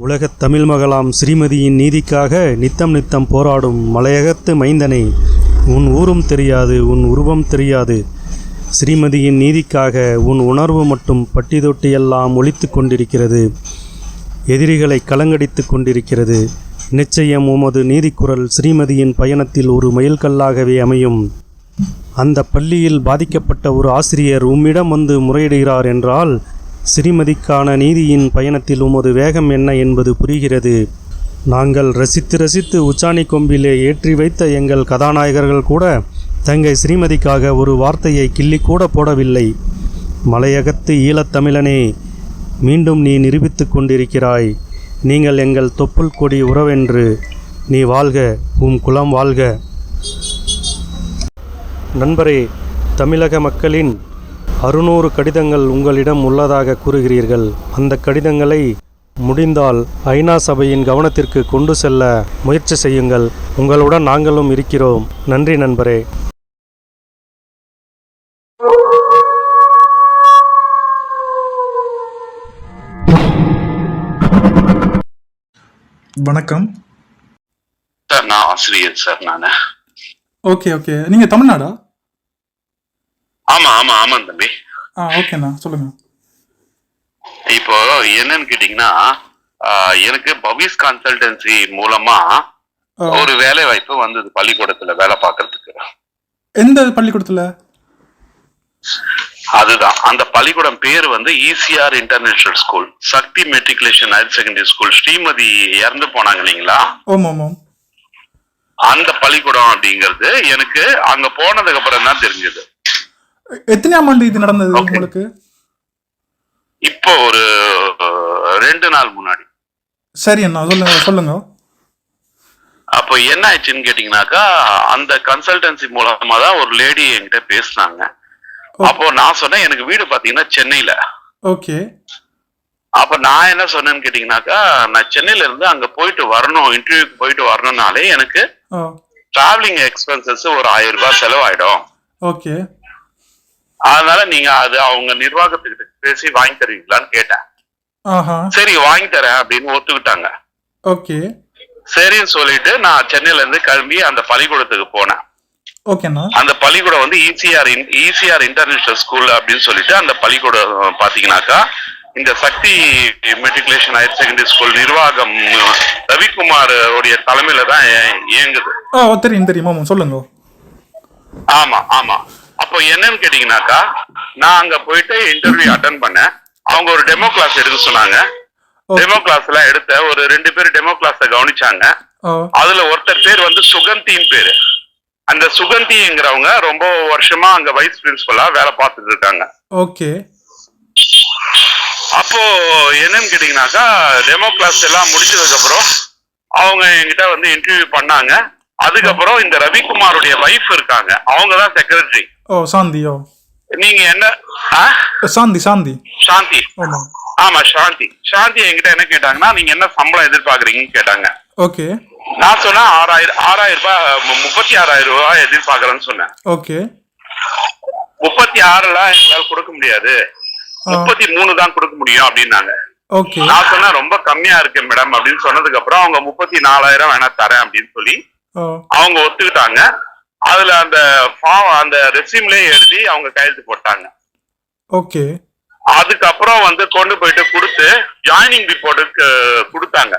உலகத் தமிழ் மகளாம் ஸ்ரீமதியின் நீதிக்காக நித்தம் நித்தம் போராடும் மலையகத்து மைந்தனை உன் ஊரும் தெரியாது உன் உருவம் தெரியாது. ஸ்ரீமதியின் நீதிக்காக உன் உணர்வு மட்டும் பட்டி தொட்டியெல்லாம் ஒலித்து கொண்டிருக்கிறது. எதிரிகளை கலங்கடித்து கொண்டிருக்கிறது. நிச்சயம் உமது நீதிக்குரல் ஸ்ரீமதியின் பயணத்தில் ஒரு மைல்கல்லாகவே அமையும். அந்த பள்ளியில் பாதிக்கப்பட்ட ஒரு ஆசிரியர் உம்மிடம் வந்து முறையிடுகிறார் என்றால் ஸ்ரீமதிக்கான நீதியின் பயணத்தில் உமது வேகம் என்ன என்பது புரிகிறது. நாங்கள் ரசித்து ரசித்து உச்சாணி கொம்பிலே ஏற்றி வைத்த எங்கள் கதாநாயகர்கள் கூட தங்கை ஸ்ரீமதிக்காக ஒரு வார்த்தையை கிள்ளி கூட போடவில்லை. மலையகத்து ஈழத்தமிழனே மீண்டும் நீ நிரூபித்து கொண்டிருக்கிறாய். நீங்கள் எங்கள் தொப்புள் கொடி உறவென்று. நீ வாழ்க உம் குலம் வாழ்க. நண்பரே தமிழக மக்களின் அறுநூறு கடிதங்கள் உங்களிடம் உள்ளதாக கூறுகிறீர்கள். அந்த கடிதங்களை முடிந்தால் ஐநா சபையின் கவனத்திற்கு கொண்டு செல்ல முயற்சி செய்யுங்கள். உங்களுடன் நாங்களும் இருக்கிறோம். நன்றி நண்பரே. வணக்கம். சார் நான் ஆசிரியர் சார் நானு. Okay okay. நீங்க தமிழ்நாடா? ஆமா ஆமா ஆமா தம்பி. ஆ ஓகேண்ணா சொல்லுங்க. இப்போ என்னன்னு கேட்டீங்கன்னா எனக்கு பவிஸ் கன்சல்டன்சி மூலமா ஒரு வேலை வாய்ப்பு வந்தது பள்ளிக்கூடத்துல வேலை பார்க்கறதுக்கு. எந்த பள்ளிக்கூடத்துல? அதுதான். அந்த பள்ளிக்கூடம் பேர் வந்து ECR international school Sakthi matriculation higher secondary school Srimathi இறந்து போனாங்க இல்லைங்களா? அந்த பள்ளிக்கூடம் அப்படிங்கிறது எனக்கு அங்க போனதுக்கு அப்புறம் தான் தெரிஞ்சது. எத்தனையாம் ஆண்டு இது நடந்தது. உங்களுக்கு? இப்போ ஒரு ரெண்டு நாள் முன்னாடி. சரி அண்ணா சொல்லுங்க சொல்லுங்க. அப்போ என்ன ஆயிடுச்சுன்னு கேட்டீங்கன்னாக்கா அந்த கன்சல்டன்சி மூலமா தான் ஒரு லேடி என்கிட்ட பேசினாங்க. அப்போ நான் சொன்னேன் எனக்கு வீடு பாத்தீங்கன்னா சென்னையில. ஓகே. அப்ப நான் என்ன சொன்னேன்னு கேட்டீங்கன்னாக்கா நான் சென்னையில இருந்து அங்க போயிட்டு வரணும் இன்டர்வியூக்கு போயிட்டு வரணும்னாலே எனக்கு டிராவலிங் எக்ஸ்பென்சஸ் ஒரு ஆயிரம் ரூபாய் செலவாயிடும். ஓகே. அதனால நீங்க அது அவங்க நிர்வாகத்துக்கிட்ட பேசி வாங்கி தருவீங்களான்னு கேட்டேன். சரி வாங்கி தரேன் அப்படின்னு ஒத்துக்கிட்டாங்க. ஓகே. சரின்னு சொல்லிட்டு நான் சென்னையில இருந்து கிளம்பி அந்த பள்ளிக்கூடத்துக்கு போனேன். அந்த பள்ளிக்கூடம் வந்து இசிஆர் இசிஆர் இன்டர்நேஷனல் ஸ்கூல் அப்படின்னு சொல்லிட்டு அந்த பள்ளிக்கூடம் பாத்தீங்கன்னாக்கா இந்த Sakthi matriculation higher secondary school நிர்வாகம் ரவிக்குமார் உடைய தலைமையில தான் இய- இயங்குது தெரியும் தெரியும். சொல்லுங்க. ஆமா ஆமா. அப்போ என்னன்னு கேட்டீங்கன்னாக்கா நான் அங்க போயிட்டு இன்டர்வியூ அட்டன் பண்ணேன். அவங்க ஒரு டெமோ கிளாஸ் எடுக்க சொன்னாங்க. டெமோ கிளாஸ் எல்லாம் எடுத்த ஒரு ரெண்டு பேர் டெமோ கிளாஸ கவனிச்சாங்க. அதுல ஒருத்தர் பேர் வந்து சுகந்தின்னு பேரு. அந்த சுகந்திங்கிறவங்க ரொம்ப வருஷமா அங்க வைஸ் பிரின்சிபலா வேலை பார்த்துட்டு இருக்காங்க. ஓகே அப்போ என்னன்னு கேட்டீங்கன்னாக்கா டெமோ கிளாஸ் எல்லாம் முடிச்சதுக்கு அப்புறம் அவங்க என்கிட்ட வந்து இன்டர்வியூ பண்ணாங்க. அதுக்கப்புறம் இந்த ரவிக்குமாருடைய வைஃப் இருக்காங்க. அவங்க தான் செக்ரட்டரி ஓ சாந்தி ஓ. நீங்க என்ன? சாந்தி சாந்தி. சாந்தி. ஆமா. சாந்தி. சாந்தி என்கிட்ட என்ன கேட்டாங்கன்னா நீங்க என்ன சம்பளம் எதிர்பார்க்கறீங்கன்னு கேட்டாங்க. ஓகே. நான் சொன்னேன் ஆறாயிரம் ஆறாயிரம் ரூபாய் முப்பத்தி ஆறாயிரம் ரூபாய் எதிர்பார்க்கறேன்னு சொன்னேன். ஓகே. முப்பத்தி ஆறுல எங்களால கொடுக்க முடியாது. முப்பத்தி மூணு தான் கொடுக்க முடியும் அப்படின்னாங்க. ஓகே. நான் சொன்னேன் ரொம்ப கம்மியா இருக்கு மேடம் அப்படின்னு சொன்னதுக்கு அப்புறம் அவங்க முப்பத்தி நாலாயிரம் வேணா தரேன் அப்படின்னு சொல்லி அவங்க ஒத்துக்கிட்டாங்க. அதுல அந்த ஃபார்ம் அந்த ரெசியூம்லயே எழுதி அவங்க கையெழுத்து போட்டாங்க. ஓகே. அதுக்கப்புறம் வந்து கொண்டு போயிட்டு கொடுத்து ஜாயினிங் ரிப்போர்ட்டுக்கு கொடுத்தாங்க.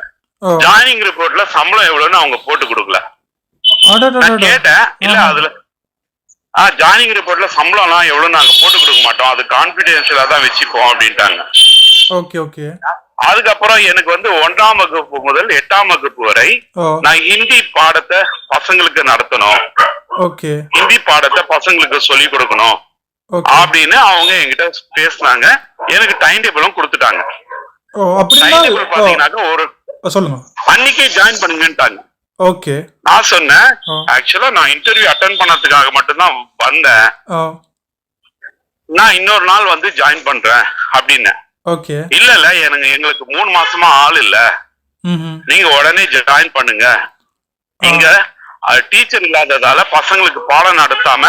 ஜாயினிங் ரிப்போர்ட்ல சம்பளம் எவ்வளவுன்னு அவங்க போட்டு கொடுக்கல. நான் கேட்டேன் இல்ல. அதுல ஆ ஜாயினிங் ரிப்போர்ட்ல சம்பளம்லாம் எவ்வளவு நாங்க போட்டு கொடுக்க மாட்டோம் அது கான்பிடென்ஷியலா தான் வச்சுப்போம் அப்படின்ட்டாங்க ஓகே ஓகே அதுக்கப்புறம் எனக்கு வந்து ஒன்றாம் வகுப்பு முதல் எட்டாம் வகுப்பு வரை நான் ஹிந்தி பாடத்தை பசங்களுக்கு நடத்தணும். ஓகே. ஹிந்தி பாடத்தை பசங்களுக்கு சொல்லி கொடுக்கணும். அப்படின்னு அவங்க என்கிட்ட பேசினாங்க. எனக்கு டைம் டேபிளும் கொடுத்துட்டாங்க. ஒரு சொல்லுங்க. அன்னைக்கே ஜாயின் பண்ணுங்கன்ட்டாங்க. ஓகே. நான் சொன்னேன் ஆக்சுவலா நான் இன்டர்வியூ அட்டன் பண்ணதுக்காக மட்டும்தான் வந்தேன். நான் இன்னொரு நாள் வந்து ஜாயின் பண்றேன் அப்படின்னு ஓகே இல்ல இல்ல எனக்கு எங்களுக்கு மூணு மாசமா ஆள் இல்ல. நீங்க உடனே ஜாயின் பண்ணுங்க. இங்க டீச்சர் இல்லாததால பசங்களுக்கு பாடம் நடத்தாம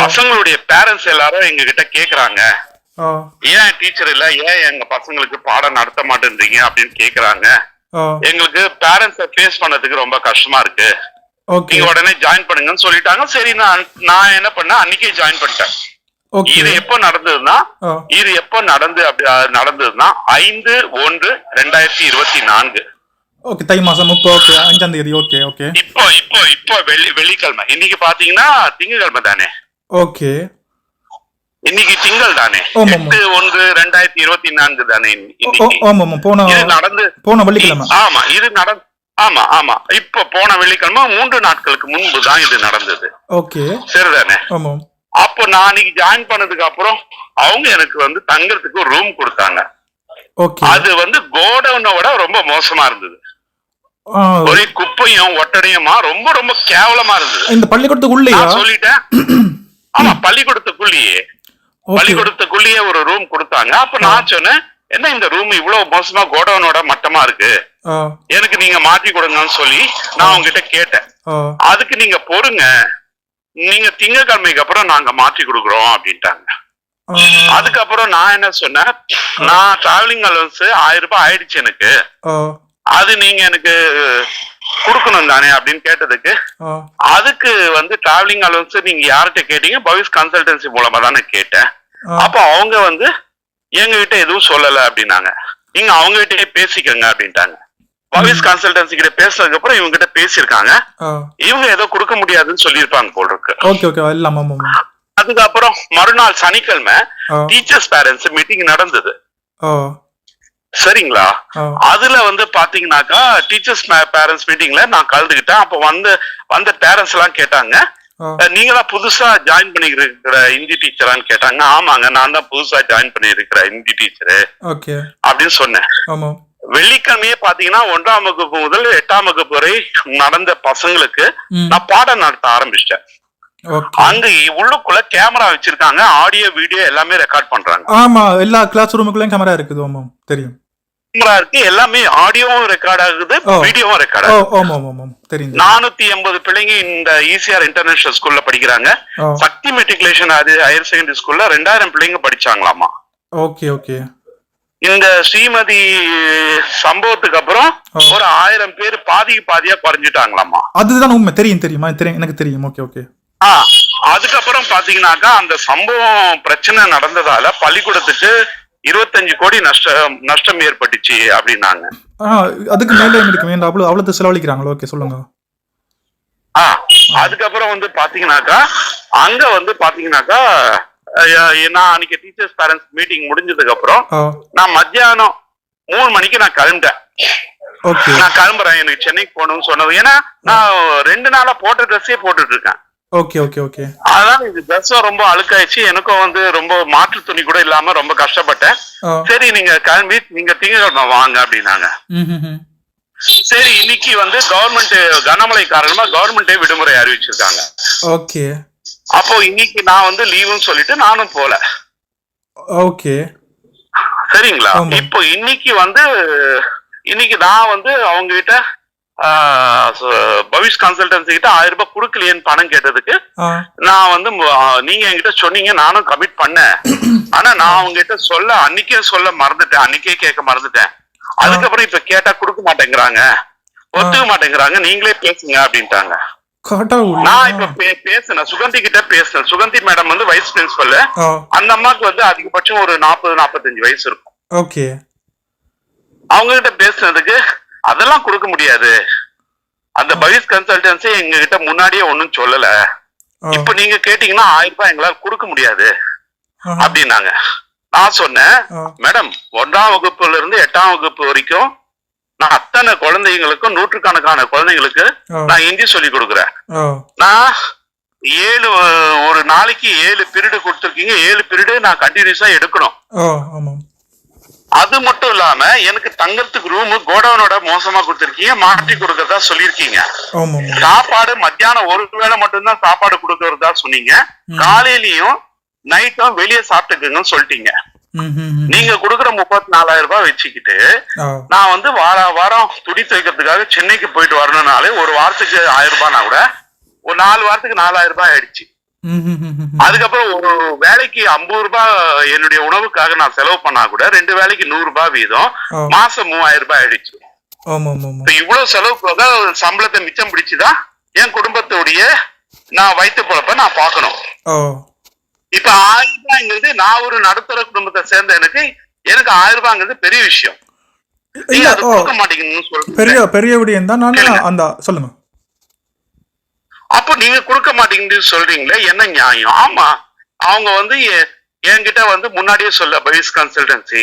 பசங்களுடைய பேரண்ட்ஸ் எல்லாரும் எங்க கிட்ட கேக்குறாங்க ஏன் டீச்சர் இல்ல? ஏன் எங்க பசங்களுக்கு பாடம் நடத்த மாட்டேன்றீங்க அப்படின்னு கேக்குறாங்க. எங்களுக்கு பேரண்ட்ஸ ஃபேஸ் பண்ணதுக்கு ரொம்ப கஷ்டமா இருக்கு. நீங்க உடனே ஜாயின் பண்ணுங்கன்னு சொல்லிட்டாங்க. சரி நான் நான் என்ன பண்ணேன்? அன்னைக்கே ஜாயின் பண்ணிட்டேன். இது எப்போ நடந்ததுன்னா இது எப்போ நடந்து அப்படி நடந்ததுன்னா ஐந்து ஒன்று ரெண்டாயிரத்தி இருபத்தி நான்கு. ஓகே தை மாசம் இப்போ ஓகே அஞ்சாம் தேதி ஓகே ஓகே. இப்போ இப்போ இப்போ வெள்ளி வெள்ளிக்கிழமை. இன்னைக்கு பாத்தீங்கன்னா திங்கட்கிழமை தானே? ஓகே. இன்னைக்கு திங்கள் தானே? ஆமா, ஆமா. எட்டு ஒன்று ரெண்டாயிரத்தி இருபத்தி நான்கு தானே இன்னைக்கு? போன நடந்து போன வெள்ளிக்கிழமை. ஆமா இது நடந்து ஆமா ஆமா. இப்போ போன வெள்ளிக்கிழமை மூன்று நாட்களுக்கு முன்பு தான் இது நடந்தது. ஓகே. சரிதானே ஆமாம். அப்போ நான் அன்னைக்கு ஜாயின் பண்ணதுக்கு அப்புறம் அவங்க எனக்கு வந்து தங்கறதுக்கு ஒரு ரூம் கொடுத்தாங்க. அது வந்து கோடவுனோட ரொம்ப மோசமா இருந்தது. ஒரே குப்பையும் ஒட்டடையுமா ரொம்ப ரொம்ப கேவலமா இருந்தது. இந்த பள்ளிக்கூடத்துக்கு உள்ளேயா நான் சொல்லிட்டேன். ஆமா பள்ளிக்கூடத்துக்குள்ளேயே. பள்ளிக்கூடத்துக்குள்ளேயே ஒரு ரூம் கொடுத்தாங்க. அப்ப நான் சொன்னேன் என்ன இந்த ரூம் இவ்வளவு மோசமா கோடவுனோட மட்டமா இருக்கு? எனக்கு நீங்க மாற்றி கொடுங்கன்னு சொல்லி நான் உங்ககிட்ட கேட்டேன். அதுக்கு நீங்க பொறுங்க. நீங்க திங்கக்கிழமைக்கு அப்புறம் நாங்க மாற்றி கொடுக்குறோம் அப்படின்ட்டாங்க. அதுக்கப்புறம் நான் என்ன சொன்னேன்? நான் டிராவலிங் அலவன்ஸ் ஆயிரம் ரூபாய் ஆயிடுச்சு எனக்கு. அது நீங்க எனக்கு கொடுக்கணும் தானே அப்படின்னு கேட்டதுக்கு அதுக்கு வந்து டிராவலிங் அலவன்ஸ் நீங்க யார்கிட்ட கேட்டீங்க? பவிஸ் கன்சல்டன்சி மூலமா தானே கேட்டேன். அப்ப அவங்க வந்து எங்க கிட்ட எதுவும் சொல்லல அப்படின்னாங்க. நீங்க அவங்க கிட்டயே பேசிக்கங்க அப்படின்ட்டாங்க. பவிஸ் கன்சல்டன்சி கிட்ட பேசுனதுக்கு அப்புறம் இவங்க கிட்ட பேசியிருக்காங்க இவங்க ஏதோ கொடுக்க முடியாதுன்னு சொல்லியிருப்பாங்க போல் இருக்கு. Okay okay. அதுக்கப்புறம் மறுநாள் சனிக்கிழமை டீச்சர்ஸ் பேரண்ட்ஸ் மீட்டிங் நடந்தது. சரிங்களா? அதுல வந்து பாத்தீங்கன்னாக்கா டீச்சர்ஸ் பேரண்ட்ஸ் மீட்டிங்ல நான் கலந்துக்கிட்டேன் அப்ப வந்து வந்த பேரண்ட்ஸ் எல்லாம் கேட்டாங்க. நீங்களா புதுசா ஜாயின் பண்ணிருக்கிற ஹிந்தி டீச்சரான்னு கேட்டாங்க. ஆமாங்க நான் தான் புதுசா ஜாயின் பண்ணிருக்கிற ஹிந்தி டீச்சரு அப்படின்னு சொன்னேன். வெள்ளிக்கிழமையே பாத்தீங்கன்னா ஒன்றாம் வகுப்பு முதல் எட்டாம் வகுப்பு வரை நடந்த பசங்களுக்கு நான் பாடம் நடத்த ஆரம்பிச்சிட்டேன். அங்க உள்ளுக்குள்ள கேமரா வச்சிருக்காங்க ஆடியோ வீடியோ எல்லாமே ரெக்கார்ட் பண்றாங்க. ஆமா எல்லா கிளாஸ் ரூமுக்குள்ளேயும் கேமரா இருக்குது தெரியும். கேமரா இருக்கு எல்லாமே ஆடியோவும் ரெக்கார்ட் ஆகுது. வீடியோவும் ரெக்கார்ட் ஆகுது. நானூத்தி எண்பது பிள்ளைங்க இந்த ஈசிஆர் இன்டர்நேஷனல் ஸ்கூல்ல படிக்கிறாங்க. சக்தி மெட்ரிகுலேஷன் அது ஹையர் செகண்டரி ஸ்கூல்ல ரெண்டாயிரம் பிள்ளைங்க படிச்சாங்களாமா. Okay okay. இந்த ஸ்ரீமதி சம்பவத்துக்கு அப்புறம். ஒரு ஆயிரம் பேர் பாதிக்கு பாதியா குறைஞ்சிட்டாங்களாமா. அதுதான் உண்மை. தெரியும் தெரியுமா. தெரியும் எனக்கு தெரியும். ஓகே ஓகே ஆ அதுக்கப்புறம் பாத்தீங்கன்னாக்கா அந்த சம்பவம் பிரச்சனை நடந்ததால பள்ளிக்கூடத்துக்கு இருபத்தஞ்சு கோடி நஷ்டம் நஷ்டம் ஏற்பட்டுச்சு அப்படின்னாங்க. அதுக்கு மேலே இருக்கு வேண்டாம். அவ்வளோ அவ்வளோ செலவழிக்கிறாங்களோ? ஓகே சொல்லுங்க. ஆ அதுக்கப்புறம் வந்து பாத்தீங்கன்னாக்கா அங்க வந்து பாத்தீங்கன்னாக்கா நான் அன்னைக்கு டீச்சர்ஸ் பேரண்ட்ஸ் மீட்டிங் முடிஞ்சதுக்கு அப்புறம் நான் மத்தியானம் மூணு மணிக்கு நான் கிளம்பிட்டேன். ஓகே. நான் கிளம்புறேன். எனக்கு சென்னைக்கு போகணும்னு சொன்னது. ஏன்னா நான் ரெண்டு நாளா போட்ட ட்ரெஸ்ஸே போட்டுட்டு இருக்கேன். Okay okay okay. அதான் இது ட்ரெஸ்ஸும் ரொம்ப அழுக்காயிடுச்சு. எனக்கும் வந்து ரொம்ப மாற்று துணி கூட இல்லாம ரொம்ப கஷ்டப்பட்டேன். சரி நீங்க கிளம்பி நீங்க திங்கக்கிழமை வாங்க அப்படின்னாங்க. சரி இன்னைக்கு வந்து கவர்மெண்ட் கனமழை காரணமா கவர்மெண்டே விடுமுறை அறிவிச்சிருக்காங்க. ஓகே. அப்போ இன்னைக்கு நான் வந்து லீவுன்னு சொல்லிட்டு நானும் போல. ஓகே. சரிங்களா. இப்போ இன்னைக்கு வந்து இன்னைக்கு நான் வந்து அவங்க கிட்ட பவிஷ் கன்சல்டன்சி கிட்ட ஆயிரம் ரூபாய் கொடுக்கலையேன்னு பணம் கேட்டதுக்கு நான் வந்து நீங்க என்கிட்ட சொன்னீங்க நானும் கமிட் பண்ணேன். ஆனா நான் அவங்க கிட்ட சொல்ல அன்னைக்கே சொல்ல மறந்துட்டேன். அன்னைக்கே கேட்க மறந்துட்டேன். அதுக்கப்புறம் இப்ப கேட்டா கொடுக்க மாட்டேங்கிறாங்க. ஒத்துக்க மாட்டேங்கிறாங்க. நீங்களே பேசுங்க அப்படின்ட்டாங்க. நான் இப்ப பேசினேன் சுகந்தி கிட்ட பேசினேன் சுகந்தி மேடம் வந்து வைஸ் பிரின்சிபல் ஆ. அந்த அம்மாக்கு வந்து அதிகபட்சம் ஒரு நாற்பது நாற்பத்தஞ்சு வயசு இருக்கும். ஓகே. அவங்க கிட்ட பேசுனதுக்கு அதெல்லாம் கொடுக்க முடியாது. அந்த பவிஸ் கன்சல்டன்சி எங்க கிட்ட முன்னாடியே ஒண்ணும் சொல்லல. இப்ப நீங்க கேட்டீங்கன்னா ஆயிரம் ரூபாய் எங்களால கொடுக்க முடியாது. அப்படின்னாங்க. நான் சொன்னேன் மேடம் ஒன்றாம் வகுப்புல இருந்து எட்டாம் வகுப்பு வரைக்கும் நான் அத்தனை குழந்தைங்களுக்கும் நூற்றுக்கணக்கான குழந்தைங்களுக்கு நான் ஹிந்தி சொல்லி கொடுக்குறேன். நான் ஏழு ஒரு நாளைக்கு ஏழு பீரியடு கொடுத்துருக்கீங்க. ஏழு பீரியடு நான் கண்டினியூஸா எடுக்கணும். அது மட்டும் இல்லாம எனக்கு தங்கறதுக்கு ரூம் கோடவுனோட மோசமா கொடுத்துருக்கீங்க. மாற்றி கொடுக்கறதா ஆமாம் சாப்பாடு மத்தியானம் ஒரு வேளை மட்டும்தான் சாப்பாடு கொடுக்கறதா சொன்னீங்க. காலையிலயும் நைட்டும் வெளியே சாப்பிட்டுக்குங்கன்னு சொல்லிட்டீங்க. நீங்க கொடுக்குற முப்பத்தி நாலாயிரம் ரூபாய் வச்சுக்கிட்டு நான் வந்து வார வாரம் துணி துவைக்கிறதுக்காக சென்னைக்கு போயிட்டு வரணும்னாலே ஒரு வாரத்துக்கு ஆயிரம் ரூபாய்னா கூட ஒரு நாலு வாரத்துக்கு நாலாயிரம் ரூபாய் ஆயிடுச்சு. அதுக்கப்புறம் ஒரு வேலைக்கு ஐம்பது ரூபாய் என்னுடைய உணவுக்காக நான் செலவு பண்ணா கூட ரெண்டு வேலைக்கு நூறு ரூபாய் வீதம். மாசம் மூவாயிரம் ரூபாய் ஆயிடுச்சு. இவ்வளவு செலவுக்கு வந்து சம்பளத்தை மிச்சம் பிடிச்சுதான் என் குடும்பத்துடைய நான் வைத்த பொழப்ப நான் பார்க்கணும். ஓ இப்ப ஆயிரம் ரூபாய்ங்கிறது நான் ஒரு நடுத்தர குடும்பத்தை சேர்ந்த எனக்கு எனக்கு ஆயிரம் ரூபாய்ங்கிறது பெரிய விஷயம். பெரிய பெரிய விடயம் தான். நான். அந்த சொல்லுங்க. அப்போ நீங்க கொடுக்க மாட்டீங்கன்னு சொல்றீங்களே என்ன நியாயம்? ஆமா அவங்க வந்து என்கிட்ட வந்து முன்னாடியே சொல்ல பவிஸ் கன்சல்டன்சி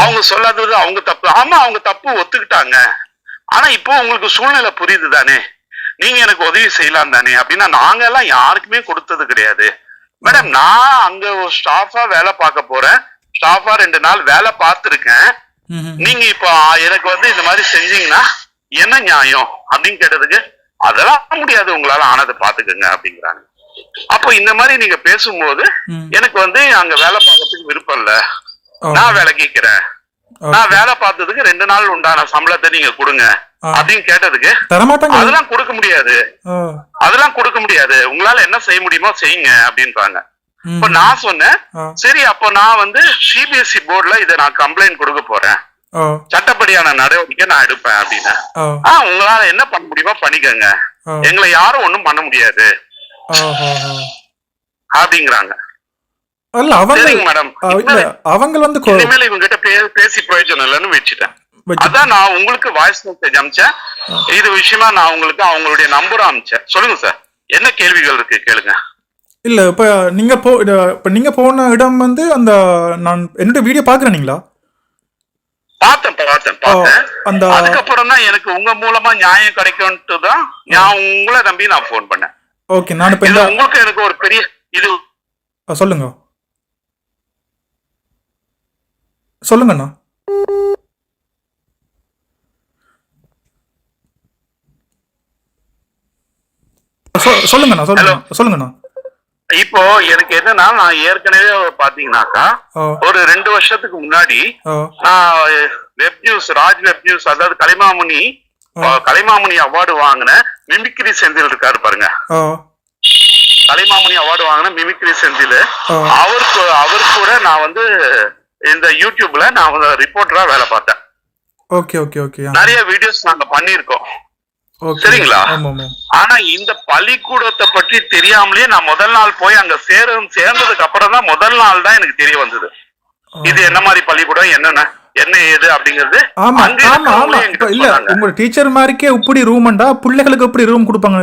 அவங்க சொல்லாதது அவங்க தப்பு. ஆமா அவங்க தப்பு ஒத்துக்கிட்டாங்க. ஆனா இப்போ உங்களுக்கு சூழ்நிலை புரியுது தானே. நீங்க எனக்கு உதவி செய்யலாம் தானே. அப்படின்னா நாங்க எல்லாம் யாருக்குமே கொடுத்தது கிடையாது. மேடம் நான் அங்க ஒரு ஸ்டாஃபா வேலை பார்க்க போறேன் ஸ்டாஃபா ரெண்டு நாள் வேலை பார்த்திருக்கேன். நீங்க இப்போ எனக்கு வந்து இந்த மாதிரி செஞ்சீங்கன்னா என்ன நியாயம் அப்படின்னு கேட்டதுக்கு அதெல்லாம் முடியாது உங்களால ஆனதை பாத்துக்கோங்க அப்படிங்கிறாங்க அப்போ இந்த மாதிரி நீங்க பேசும்போது. எனக்கு வந்து அங்க வேலை பார்க்கறதுக்கு விருப்பம் இல்ல நான் வேலை கேட்கிறேன் ஓ. நான் வேலை பார்த்ததுக்கு ரெண்டு நாள் உண்டான சம்பளத்தை நீங்க கொடுங்க. அப்படின்னு கேட்டதுக்கு அதெல்லாம் கொடுக்க முடியாது. அதெல்லாம் கொடுக்க முடியாது. உங்களால என்ன செய்ய முடியுமோ செய்யுங்க அப்படின்றாங்க. இப்ப நான் சொன்னேன். சரி அப்போ நான் வந்து சிபிஎஸ்இ போர்டுல இதை நான் கம்ப்ளைண்ட் கொடுக்க போறேன். சட்டப்படியான நடவடிக்கை நான் எடுப்பேன் அப்படின்னு. ஓ ஆ உங்களால என்ன பண்ண முடியுமோ பண்ணிக்கோங்க. எங்களை யாரும் ஒண்ணும் பண்ண முடியாது. அப்படிங்கிறாங்க. இல்ல அவங்க மேடம் இல்ல அவங்க வந்து இனிமேல் இவங்க கிட்ட பேசி பிரயோஜனம் இல்லைன்னு வச்சுட்டேன் வச்சு- அதான் நான் உங்களுக்கு வாய்ஸ் மெசேஜ் அனுப்பிச்சேன் இது விஷயமா நான் உங்களுக்கு அவங்களுடைய நம்பர் அனுப்பிச்சேன் சொல்லுங்க சார் என்ன கேள்விகள் இருக்கு கேளுங்க. இல்ல இப்ப நீங்க போ இப்ப நீங்க போன இடம் வந்து அந்த நான் என்னோட வீடியோ பாக்குறீங்களா பார்த்தேன் பார்த்தேன் பார்த்தேன். அந்த அதுக்கப்புறம் தான் எனக்கு உங்க மூலமா நியாயம் கிடைக்கும்ட்டு தான் நான் உங்களை நம்பி நான் ஃபோன் பண்ணேன். ஓகே நான் இப்ப உங்களுக்கு எனக்கு ஒரு பெரிய இது சொல்லுங்க. சொல்லுங்கண்ணா. சொல்லுங்கண்ணா சொல்லுங்க சொல்லுங்கண்ணா. இப்போ எனக்கு என்னன்னா நான் ஏற்கனவே பாத்தீங்கன்னாக்கா ஒரு ரெண்டு வருஷத்துக்கு முன்னாடி நான் web news Raj web news அதாவது கலைமாமுனி கலைமாமுனி அவார்டு வாங்கின மிமிக்ரி செந்தில் இருக்காரு பாருங்க. கலைமாமுனி அவார்டு வாங்கின மிமிக்ரி செந்தில். அவருக்கு அவர் கூட நான் வந்து இந்த யூடியூப்ல நான் ரிப்போர்ட்டரா வேலை பார்த்தேன். Okay okay okay. நிறைய வீடியோஸ் நாங்க பண்ணியிருக்கோம். ஓகே சரிங்களா? ஆனா இந்த பள்ளிக்கூடத்தை பற்றி தெரியாமலே நான் முதல் நாள் போய் அங்க சேர சேர்ந்ததுக்கு அப்புறம் தான் முதல் நாள் தான் எனக்கு தெரிய வந்தது. இது என்ன மாதிரி பள்ளிக்கூடம் என்னென்ன? என்ன ஏது அப்படிங்கிறது ஆமா இல்ல. உங்க டீச்சர் மாதிரிக்கே இப்படி ரூம்ண்டா பிள்ளைகளுக்கு எப்படி ரூம் கொடுப்பாங்க?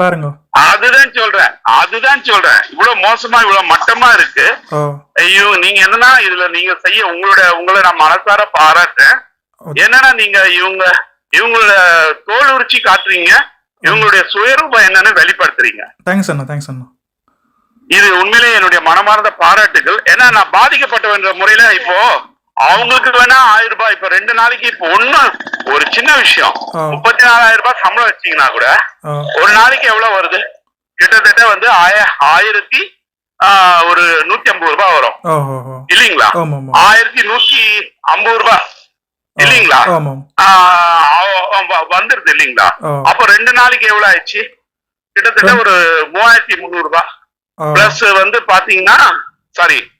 பாருங்க. அதுதான் சொல்றேன். அதுதான் சொல்றேன். இவ்வளவு மோசமா இவ்வளவு மட்டமா இருக்கு. ஐயோ நீங்க என்னன்னா இதுல நீங்க செய்ய உங்களோட உங்களை நான் மனசார பாராட்டேன் என்னன்னா நீங்க இவங்க இவங்களோட தோல் உரிச்சி காட்டுறீங்க இவங்களுடைய சுயரூபம் என்னன்னு வெளிப்படுத்துறீங்க. தேங்க்ஸ் அண்ணா தேங்க்ஸ் அண்ணா. இது உண்மையிலேயே என்னுடைய மனமார்ந்த பாராட்டுகள். ஏன்னா நான் பாதிக்கப்பட்டவன்ற முறையில இப்போ அவங்களுக்கு வேணா ஆயிரம் ரூபாய். இப்ப ரெண்டு நாளைக்கு இப்போ ஒண்ணு ஒரு சின்ன விஷயம். முப்பத்தி நாலாயிரம் ரூபாய் சம்பளம் வச்சீங்கன்னா கூட ஒரு நாளைக்கு எவ்வளவு வருது? கிட்டத்தட்ட வந்து ஆய- ஆயிரத்தி ஒரு நூத்தி ஐம்பது ரூபாய் வரும். இல்லீங்களா? ஆயிரத்தி நூத்தி ஐம்பது ரூபாய். இல்லீங்களா? வந்துருது இல்லீங்களா? அப்போ ரெண்டு நாளைக்கு எவ்வளவு ஆயிடுச்சு? கிட்டத்தட்ட ஒரு மூவாயிரத்தி முந்நூறு ரூபாய். பிளஸ் வந்து பாத்தீங்கன்னா சாரி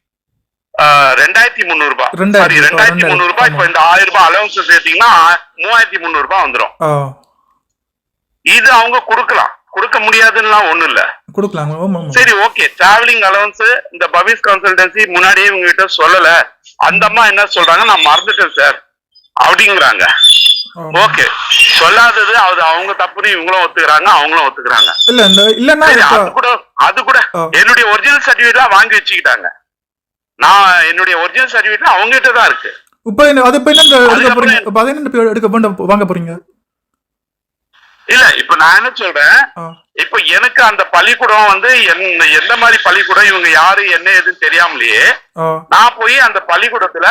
ரெண்டாயிரத்தி முந்நூறு ரூபாய் சாரி ரெண்டாயிரத்தி முந்நூறு ரூபாய் இப்ப இந்த ஆயிரம் ரூபாய் அலவன்ஸ் சேர்த்தீங்கன்னா மூவாயிரத்தி முந்நூறு ரூபாய் வந்துரும். ஆ. இது அவங்க கொடுக்கலாம். கொடுக்க முடியாதுன்னுலாம் ஒண்ணு இல்ல. கொடுக்கலாம். சரி ஓகே டிராவலிங் அலவன்ஸ் இந்த பவிஸ் கன்சல்டன்சி முன்னாடியே இவங்க கிட்ட சொல்லல. அந்த அம்மா என்ன சொல்றாங்க? நான் மறந்துட்டேன் சார் அப்படிங்கிறாங்க. ஓகே சொல்லாதது அது அவங்க தப்புன்னு இவங்களும் ஒத்துக்கிறாங்க அவங்களும் ஒத்துக்கிறாங்க. இல்ல இல்லன்னா அது கூட அது கூட. என்னுடைய ஒரிஜினல் சர்டிபிகேட் வாங்கி வச்சுக்கிட்டாங்க. நான் என்னுடைய ஒரிஜினல் சர்டிபிகேட் அவங்க கிட்ட தான் இருக்கு. இப்ப அது இப்ப என்ன எடுக்க போறீங்க? இப்ப என்ன வாங்க போறீங்க? இல்ல இப்ப நான் என்ன சொல்றேன்? இப்ப எனக்கு அந்த பள்ளிக்கூடம் வந்து என்ன எந்த மாதிரி பள்ளிக்கூடம் இவங்க யாரு என்ன ஏதுன்னு தெரியாமலேயே நான் போய் அந்த பள்ளிக்கூடத்துல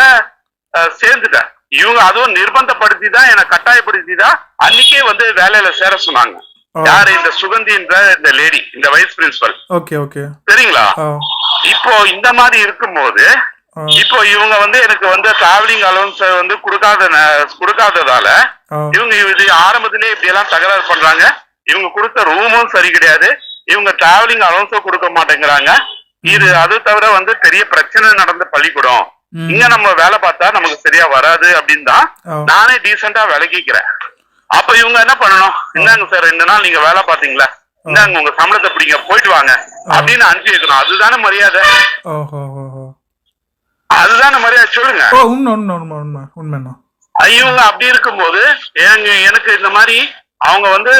சேர்ந்துட்டேன். இவங்க அதுவும் நிர்பந்தப்படுத்தி தான் என்னை கட்டாயப்படுத்தி தான் அன்னைக்கே வந்து வேலையில சேர சொன்னாங்க. யாரு இந்த சுகந்தின்ற இந்த லேடி இந்த வைஸ் பிரின்சிபல் ஓகே ஓகே. சரிங்களா இப்போ இந்த மாதிரி இருக்கும்போது இப்போ இவங்க வந்து எனக்கு வந்து டிராவலிங் அலவன்ஸ் வந்து கொடுக்காத கொடுக்காததால இவங்க இது ஆரம்பத்திலே இப்படி எல்லாம் தகராறு பண்றாங்க. இவங்க கொடுத்த ரூமும் சரி கிடையாது. இவங்க டிராவலிங் அலவன்ஸும் கொடுக்க மாட்டேங்கிறாங்க. இது அது தவிர வந்து பெரிய பிரச்சனை நடந்த பள்ளிக்கூடம். இங்க நம்ம வேலை பார்த்தா நமக்கு சரியா வராது அப்படின்னு தான். நானே டீசெண்டா விலகிக்கிறேன் அப்ப இவங்க என்ன பண்ணணும்? இந்தாங்க சார் ரெண்டு நாள் நீங்க வேலை பாத்தீங்களா இந்தாங்க உங்க சம்பளத்தை பிடிங்க போயிட்டு வாங்க. அப்படின்னு அனுப்பி வைக்கணும். அதுதானே மரியாதை? அதுதானே மரியாதை? சொல்லுங்க. உண்மை உண்மை உண்மை உண்மை உண்மைண்ணா இவங்க அப்படி இருக்கும்போது எங்க எனக்கு இந்த மாதிரி அவங்க வந்து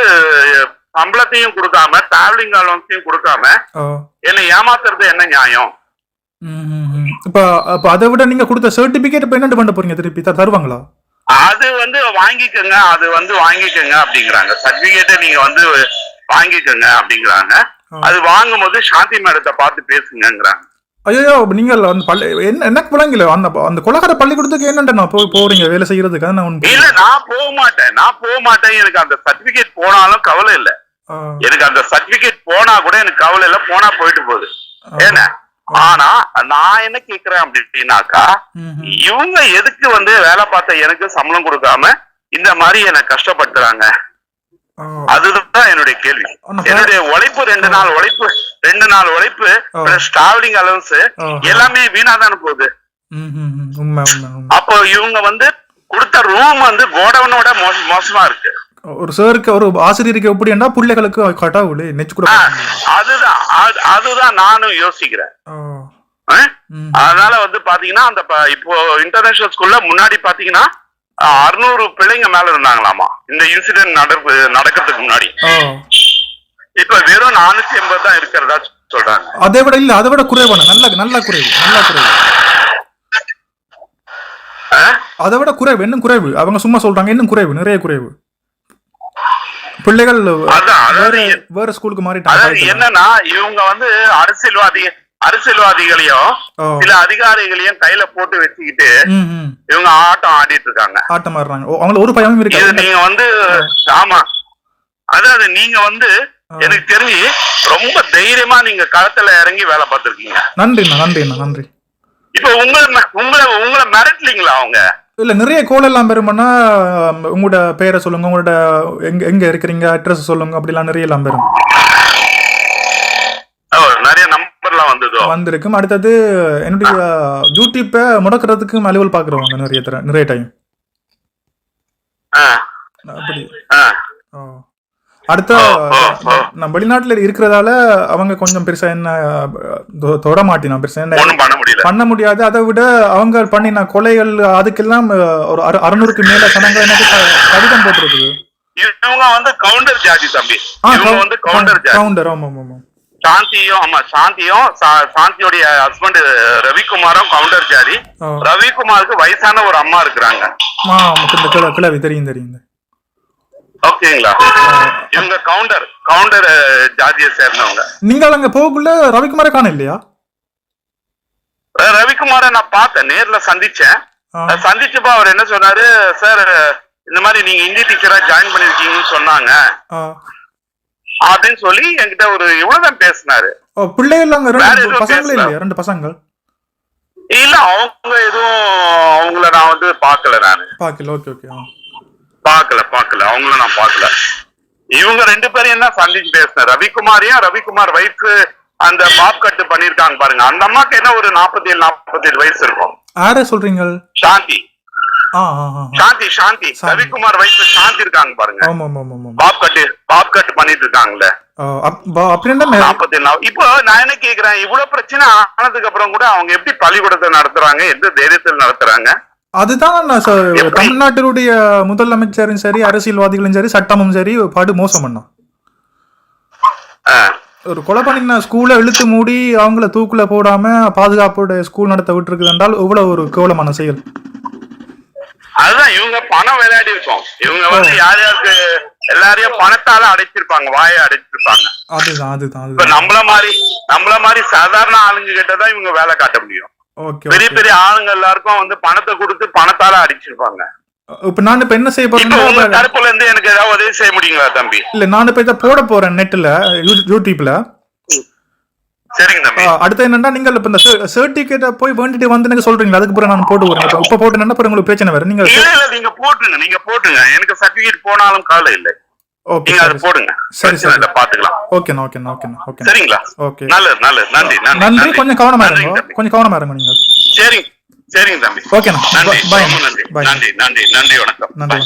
சம்பளத்தையும் கொடுக்காம டிராவலிங் அலவன்ஸையும் கொடுக்காம என்னை ஏமாத்துறது என்ன நியாயம். இப்ப அப்ப அதை விட நீங்க கொடுத்த சர்டிபிகேட் இப்ப என்ன பண்ண போறீங்க? திருப்பி தருவாங்களா? அது வந்து வாங்கிக்கோங்க அது வந்து வாங்கிக்கோங்க அப்படிங்கிறாங்க. சர்டிபிகேட்டை நீங்க வந்து வாங்கிக்கோங்க அப்படிங்கிறாங்க. அது வாங்கும்போது சாந்தி மேடத்தை பார்த்து பேசுங்கங்கிறாங்க. ஐயோ நீங்கள் அந்த பள்ளி என்ன எனக்கு விளங்கல அந்த அந்த கொலகார பள்ளிக்கூடத்துக்கு என்னண்டா போ போறீங்க வேலை செய்யறதுக்கு? அதான் நான் இல்ல நான் போக மாட்டேன். நான் போக மாட்டேன். எனக்கு அந்த சர்டிபிகேட் போனாலும் கவலை இல்ல. எனக்கு அந்த சர்டிபிகேட் போனா கூட எனக்கு கவலை இல்ல. போனா போயிட்டு போகுது. ஏன்னா ஆனா நான் என்ன கேக்குறேன் அப்படின்னாக்கா. இவங்க எதுக்கு வந்து வேலை பார்த்த எனக்கு சம்பளம் கொடுக்காம இந்த மாதிரி என்ன கஷ்டப்படுத்துறாங்க? அதுதான் என்னுடைய கேள்வி. என்னுடைய உழைப்பு ரெண்டு நாள் உழைப்பு ரெண்டு நாள் உழைப்பு. Plus travelling allowance. எல்லாமே வீணா தானே போகுது அப்போ இவங்க வந்து கொடுத்த ரூம் வந்து கோடவுனோட மோச- மோசமா இருக்கு. ஒரு சாருக்கு ஒரு ஆசிரியருக்கு எப்படின்னா பிள்ளைகளுக்கு கடவுள் நெச்சு கூட அதுதான் அது- அதுதான் நானும் யோசிக்கிறேன். அதனால வந்து பாத்தீங்கன்னா அந்த இப்போ இன்டர்நேஷனல் ஸ்கூல்ல முன்னாடி பாத்தீங்கன்னா அறுநூறு பிள்ளைங்க மேல இருந்தாங்களாமா? இந்த இன்சிடென்ட் நடப்பு நடக்கிறதுக்கு முன்னாடி. இப்ப வெறும் நானூத்தி எண்பது தான் இருக்கிறதா சொல்றாங்க. அதை விட இல்ல அதை விட குறைவான நல்ல நல்ல குறைவு நல்ல குறைவு? அதை விட குறைவு இன்னும் குறைவு. அவங்க சும்மா சொல்றாங்க இன்னும் குறைவு நிறைய குறைவு. பிள்ளைகள் வேற ஸ்கூலுக்கு மாறிட்டாங்க என்னன்னா இவங்க வந்து அரசியல்வாதி அரசியல்வாதிகளையும். சில அதிகாரிகளையும் கையில போட்டு வச்சுக்கிட்டு. இவங்க ஆட்டம் ஆடிட்டு இருக்காங்க. ஆட்டம் ஆடுறாங்க. ஒரு பயமும் இது இருக்காது நீங்க வந்து ஆமா. அதாவது நீங்க வந்து எனக்கு தெரிஞ்சு ரொம்ப தைரியமா நீங்க களத்துல இறங்கி வேலை பார்த்திருக்கீங்க. நன்றிண்ணா நன்றிண்ணா நன்றி. இப்ப உங்களை உங்களை உங்களை மிரட்டலீங்களா அவங்க? இல்ல நிறைய கோல் எல்லாம் பெறும்னா உங்களோட பேரை சொல்லுங்க உங்களோட எங்க எங்க இருக்கிறீங்க அட்ரஸ் சொல்லுங்க அப்படிலாம் நிறைய எல்லாம் பெறும். நிறைய நம்பர்லாம் வந்ததோ. வந்திருக்கும். அடுத்தது என்னுடைய யூடியூப்பை முடக்கிறதுக்கு அலுவல் பாக்குறவங்க நிறைய தர நிறைய டைம் ஆ, அப்படி. ஆ. ஓ. அடுத்த. நான் வெளிநாட்டுல இருக்கிறதால அவங்க கொஞ்சம் பெருசா என்ன தொட மாட்டினா பெருசா என்ன பண்ண முடியாது. அதை விட அவங்க பண்ணின கொலைகள் அதுக்கெல்லாம் ஒரு அறு- அறுநூறுக்கு மேல சனங்கள் எனக்கு கடிதம் போட்டிருக்குது. இவங்க வந்து கவுண்டர் ஜாதி தம்பி. இவங்க வந்து கவுண்டர் ஜாதி கவுண்டர் ஆமா ஆமா சாந்தியும் ஆமா சாந்தியும் சாந்தியோடைய ஹஸ்பண்ட் ரவிக்குமாரும் கவுண்டர் ஜாதி. ரவிக்குமாருக்கு வயசான ஒரு அம்மா இருக்கிறாங்க. தெரியும் தெரியும். ஓகேங்களா? இவங்க கவுண்டர் கவுண்டர் ஜாதியை சேர்ந்தவங்க. நீங்கள் அங்க போகக்குள்ள ரவிக்குமாரை காண இல்லையா ரவிக்குமாரை நான் பார்த்தேன் நேர்ல சந்திச்சேன். சந்திச்சப்ப அவர் என்ன சொன்னாரு சார் இந்த மாதிரி நீங்க ஹிந்தி டீச்சரா ஜாயின் பண்ணிருக்கீங்கன்னு சொன்னாங்க. அப்படின்னு சொல்லி என்கிட்ட ஒரு இவ்வளவுதான் பேசினாரு. பிள்ளைகள் அங்க ரெண்டு பசங்களே. இல்லையா? ரெண்டு பசங்கள்? இல்ல அவங்க எதுவும் அவங்கள நான் வந்து பார்க்கல நானு. பாக்கல ஓகே ஓகே பார்க்கல பார்க்கல அவங்கள நான் பார்க்கல. இவங்க ரெண்டு பேரும் என்ன சந்திச்சு பேசினேன் ரவிக்குமாரையும் ரவிக்குமார் வயசு அந்த பாப் கட்டு பண்ணிருக்காங்க பாருங்க. அந்த அம்மாக்கு என்ன ஒரு நாற்பத்தி ஏழு நாற்பத்தி ஏழு வயசு இருக்கும்? யார சொல்றீங்க? சாந்தி. சாந்தி சாந்தி. ரவிக்குமார் வயசு சாந்தி இருக்காங்க பாருங்க. பாப் கட்டு பாப் கட்டு பண்ணிட்டு இருக்காங்கல்ல. இப்போ நான் என்ன கேக்குறேன் இவ்வளவு பிரச்சனை ஆனதுக்கு அப்புறம் கூட அவங்க எப்படி பள்ளிக்கூடத்தை நடத்துறாங்க எந்த தைரியத்தில் நடத்துறாங்க? அதுதான் நான்? தமிழ்நாட்டினுடைய முதலமைச்சரும் சரி அரசியல்வாதிகளும் சரி சட்டமும் சரி படு மோசம் பண்ணா. ஒரு கொலை பண்ணின ஸ்கூலை இழுத்து மூடி அவங்கள தூக்குல போடாம பாதுகாப்போட ஸ்கூல் நடத்த விட்டுருக்குது என்றால் எவ்வளவு ஒரு கேவலமான செயல்? அதுதான் இவங்க பணம் விளையாடி இருக்கோம். இவங்க வந்து யார் யாருக்கு எல்லாரையும் பணத்தால அடைச்சிருப்பாங்க வாயை அடைச்சிருப்பாங்க. அதுதான் அதுதான் இப்ப நம்மள மாதிரி நம்மள மாதிரி சாதாரண ஆளுங்க கிட்ட தான் இவங்க வேலை காட்ட முடியும். பெரிய ஓகே. பெரிய ஆளுங்க எல்லாருக்கும் வந்து பணத்தை கொடுத்து பணத்தால அடிச்சிருப்பாங்க. இப்ப நான் இப்ப என்ன செய்ய போறேன்னா தரப்புல இருந்து எனக்கு ஏதாவது உதவி செய்ய முடியுங்களா தம்பி? இல்ல நான் இப்ப இதை போட போறேன் நெட்ல யூடியூப்ல. அடுத்து என்னன்னா நீங்கள் இப்ப இந்த சர்டிபிகேட்டை போய் வேண்டிட்டு வந்து எனக்கு சொல்றீங்களா? அதுக்கு நான் போட்டு வரேன் இப்ப- போட்டேன்னா அப்புறம் உங்களுக்கு பிரச்சனை வரும் நீங்க நீங்க போட்டுருங்க நீங்க போட்டுருங்க. எனக்கு சர்டிபிகேட் போனாலும் கவலை இல்லை. நீங்க அதை போடுங்க. சரி சரி. பாத்துக்கலாம் ஓகேண்ணா ஓகேண்ணா ஓகேண்ணா ஓகே சரிங்களா? ஓகே நல்லது நல்லது. நன்றி நன்றி கொஞ்சம் கவனமா கொஞ்சம் கவனமா இருங்க சரிங்க சரிங்க தம்பி. ஓகேண்ணா நன்றி. பாய் நன்றி. நன்றி நன்றி நன்றி வணக்கம். நன்றி